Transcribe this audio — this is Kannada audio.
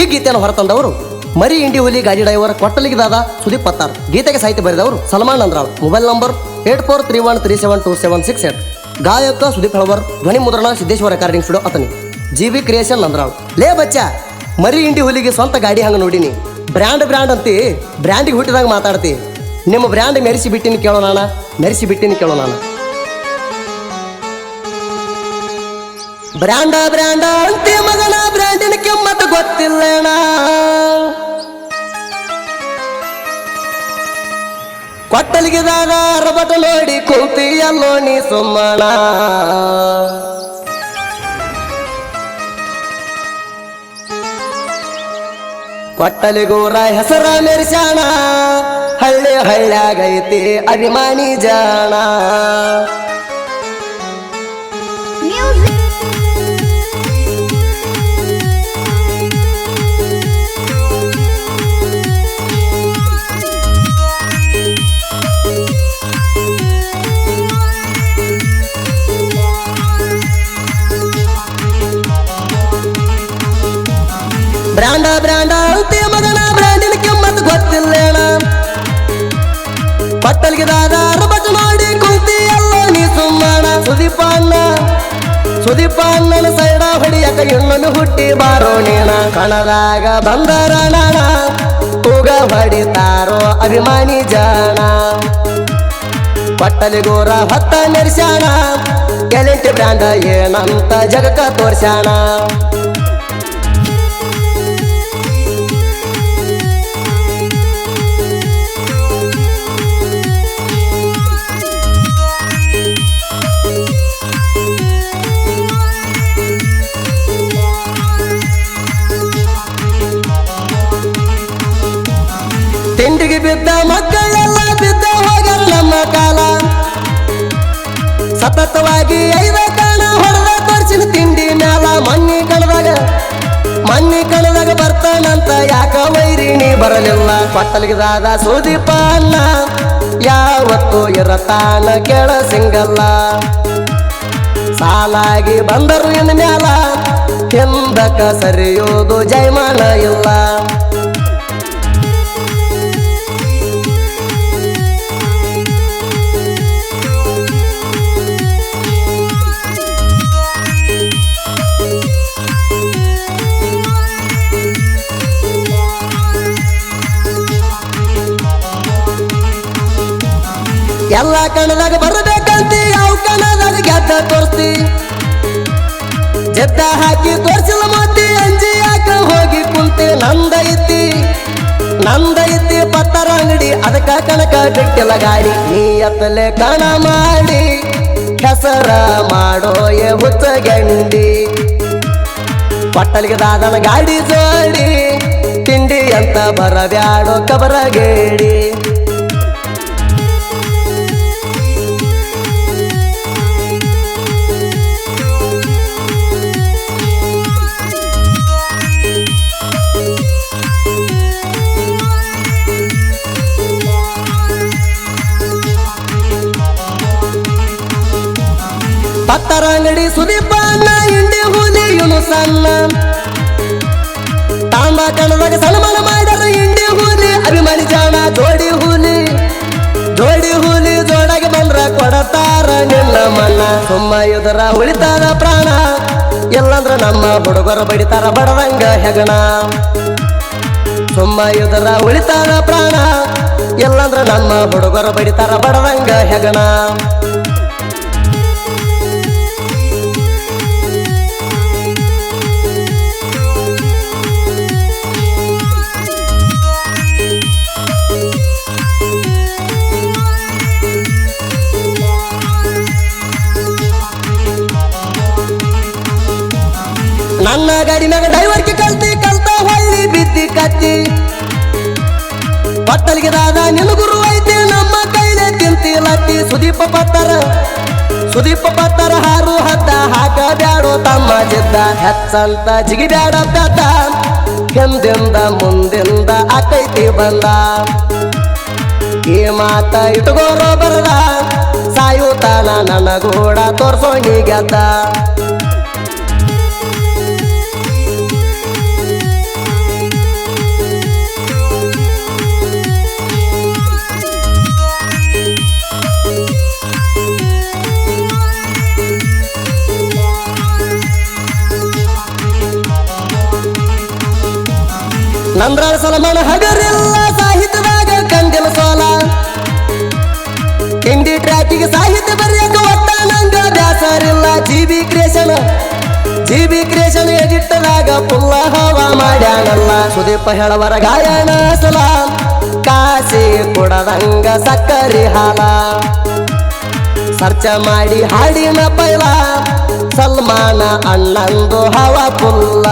ಈ ಗೀತೆಯನ್ನು ಹೊರತಂದವರು ಮರಿ ಇಂಡಿ ಹುಲಿ ಗಾಡಿ ಡ್ರೈವರ್ ಕೊಟ್ಟಲಿಗಿದಾದ ಸುದೀಪ್ ಪತ್ತಾರ್. ಗೀತೆಗೆ ಸಾಹಿತ್ಯ ಬರೆದವರು Salman ಅಂದ್ರಾವ್ mobile number eight four three one three seven two seven six eight. ಗಾಯಕ ಸುದೀಪ್ ಹಳವರ್, ಧ್ವನಿ ಮುದ್ರಣ Siddeshwara recording studio Athani. G B creation ಅಂದ್ರಾವ್ ಲೇ ಬಚ್ಚ, ಮರಿ ಇಂಡಿ ಹುಲಿಗೆ ಸ್ವಂತ ಗಾಡಿ ಹಂಗ ನೋಡಿನಿ. ಬ್ರ್ಯಾಂಡ್ ಬ್ರ್ಯಾಂಡ್ ಅಂತಿ, ಬ್ರ್ಯಾಂಡಿಗೆ ಹುಟ್ಟಿದಾಗ ಮಾತಾಡ್ತಿ. ನಿಮ್ಮ ಬ್ರ್ಯಾಂಡ್ ಮೆರೆಸಿ ಬಿಟ್ಟಿನಿ ಕೇಳೋಣ ಮೆರೆಸಿ ಬಿಟ್ಟಿನಿ ಕೇಳೋ ಬ್ರ್ಯಾಂಡ ಬ್ರ್ಯಾಂಡ ಅಂತೆ ಮಗನ ಬ್ರ್ಯಾಂಡಿನ ಕೆಮ್ಮತ್ತು ಗೊತ್ತಿಲ್ಲಣ ಕೊಟ್ಟಲಿಗಿದಾಗ ಅರಬಟ ನೋಡಿ ಕುಂತಿಯಲ್ಲೋ ನೀ ಸುಮ್ಮಣ ಕೊಟ್ಟಲಿಗೂರ ಹೆಸರ ಮೆರಿಸಾಣ ಹಳ್ಳಿ ಹಳ್ಳ್ಯಾಗೈತಿ ಅಭಿಮಾನಿ ಜಾಣ. Music. ಬ್ರ್ಯಾಂಡ ಬ್ರ್ಯಾಂಡ ಅಂತಿ ಮಗನ ಬ್ರ್ಯಾಂಡಿನ ಕಿಮ್ಮತ್ತು ಗೊತ್ತಿಲ್ಲೇಣ ಪಟ್ಟಲ್ಗಿದಾದ ಸುದೀಪ ಅಣ್ಣನ ಸೈಡ ಹೊಡಿಯಕ ಇನ್ನೊಮ್ಮೆ ಹುಟ್ಟಿ ಬಾರೋ ನೀಣ ಕಣದಾಗ ಬಂದರ ನಾಣ ಕೂಗ ಹೊಡಿತಾರೋ ಅಭಿಮಾನಿ ಜಾಣ ಪಟ್ಟಲಿಗೋರ ಹೊತ್ತ ಮೆರ್ಸ್ಯಾಣ ಗ್ಯಾರಂಟಿ ಬ್ರ್ಯಾಂಡ ಏನಂತ ಜಗಕ್ಕ ತೋರ್ಸ್ಯಾಣ ತಿಂಡಿಗೆ ಬಿದ್ದ ಮಕ್ಕಳೆಲ್ಲ ಬಿದ್ದ ಹೋಗಲ್ಲ ನಮ್ಮ ಕಾಲ. ಸತತವಾಗಿ ಐದ ಕಾಣ ಹೊಡೆದ ತೋರಿಸಿದ ತಿಂಡಿ ಮ್ಯಾಲ ಮಣ್ಣಿ ಕಣದಾಗ ಮಣ್ಣಿ ಕಣದಾಗ ಬರ್ತಾನಂತ ಯಾಕ ವೈರಿಣಿ ಬರಲಿಲ್ಲ? ಪಟ್ಟಲ್ಗಿದಾದ ಸುದೀಪ ಅಲ್ಲ ಯಾವತ್ತು ಇರತಾನ ಕೇಳ ಸಿಂಗಲ್ಲ. ಸಾಲಾಗಿ ಬಂದರು ಇನ್ ಮ್ಯಾಲ ಹಿಂದಕ ಸರಿಯೋದು ಜೈಮಾನ ಇಲ್ಲ. ಎಲ್ಲ ಕಣದಾಗ ಬರಬೇಕಂತಿ ಯಾವ ಕಣದಾಗ ಗೆದ್ದ ತೋರಿಸ್ತಿ ಜದ್ದ ಹಾಕಿ ತೋರ್ಸಿಲ್ಲ ಮತ್ತೆ ಅಂಜಿ ಯಾಕ ಹೋಗಿ ಕುಂತಿ ನಂದೈತಿ ನಂದೈತಿ ಪತ್ತರ ಅಂಗಡಿ, ಅದಕ್ಕ ಕಣಕ ಬಿಟ್ಟಿಲ್ಲ ಗಾಡಿ. ನೀ ಎತ್ತಲೆ ಕಣ ಮಾಡಿ ಹೆಸರ ಹುಚ್ಚ ಗಂಡಿ. ಪಟ್ಟಲಿಗೆ ದಾದನ ಗಾಡಿ ಜೋಡಿ, ತಿಂಡಿ ಅಂತ ಬರಬ್ಯಾಡೋ ಕಬರಗೇಡಿ ಪತ್ತರ ಅಂಗಡಿ ಸುದೀಪ ಹಿಂದೆ ಇಂಡಿ ಹುಲಿ, ಇವನು ಸಣ್ಣ. ತಾಂಬ ಕಣದಾಗ ಸನ್ಮಾನ ಮಾಡ್ಯಾರ ಹಿಂಡಿ ಹುಲಿ, ಅಭಿಮಾನಿ ಜಾಣ, ಜೋಡಿ ಹುಲಿ. ಜೋಡಿ ಹುಲಿ ಜೋಡಾಗಿ ಬಂದ್ರ ಕೊಡತಾರ ನಿನ್ನ ಮನ ಸುಮ್ಮ ಇದರ ಉಳಿತಾರ ಪ್ರಾಣ. ಎಲ್ಲಂದ್ರ ನಮ್ಮ ಹುಡುಗರು ಬಡಿತಾರ ಬಡರಂಗ ಹೆಗಣ. ಸುಮ್ಮ ಇದರ ಉಳಿತಾರ ಪ್ರಾಣ. ಎಲ್ಲಂದ್ರ ನಮ್ಮ ಹುಡುಗರು ಬಡಿತಾರ ಬಡರಂಗ ಹೆಗಣ. ನನ್ನ ಗಾಡಿನಾಗ ಡ್ರೈವರ್ಗೆ ಕಲ್ತಿ, ಕಲ್ತ ಹೊಳ್ಳಿ ಬಿದ್ದಿ ಕತ್ತಿ. ಪಟ್ಟಲಿಗೆ ದಾದ ನಿನ್ನ ಗುರು ಐತಿ, ನಮ್ಮ ಕೈಲೆ ತಿಂತಿ ಲತ್ತಿ ಸುದೀಪ ಪತ್ತರ ಸುದೀಪ ಪತ್ತರ ಹಾರು ಹತ್ತ ಹಾಕ ಬ್ಯಾಡೋ ತಮ್ಮ ಜಿದ್ದ. ಹೆಚ್ಚಂತ ಜಿಗಿ ಬ್ಯಾಡ ಬ್ಯಾತ ಹಿಂದಿಂದ ಮುಂದಿಂದ ಆಕೈತಿ ಬಂದ. ಈ ಮಾತ ಇಟ್ಕೋರೋ ಬರದ, ಸಾಯುತ್ತಾನ ಗೋಡ ತೋರ್ಸೋ ಗೆದ್ದ ನಂದ್ರಾಳ ಸಲಮಾನ ಹಗರಿಲ್ಲ ಸಾಹಿತ್ಯದಾಗ ಕಂದಿನ ಸೋಲ. ಹಿಂದಿ ಟ್ರ್ಯಾಕಿಗೆ ಸಾಹಿತ್ಯ ಬರೆಯಕ ಒಟ್ಟ ನಂಗ ಬ್ಯಾಸರಿಲ್ಲ. G B creation G B creation ಎಡಿಟ್ಟದಾಗ ಪುಲ್ಲ ಹವಾ ಮಾಡ್ಯಾನಲ್ಲ. ಸುದೀಪ ಹೇಳವರ ಗಾಯನ ಸಲ, ಕಾಸಿ ಕೊಡದಂಗ ಸಕ್ಕರೆ ಹಾಲ. ಸರ್ಚ ಮಾಡಿ ಹಾಡಿನ ಪೈಲ, ಸಲ್ಮಾನ ಅಣ್ಣಂದು ಹವಾ ಪುಲ್ಲ.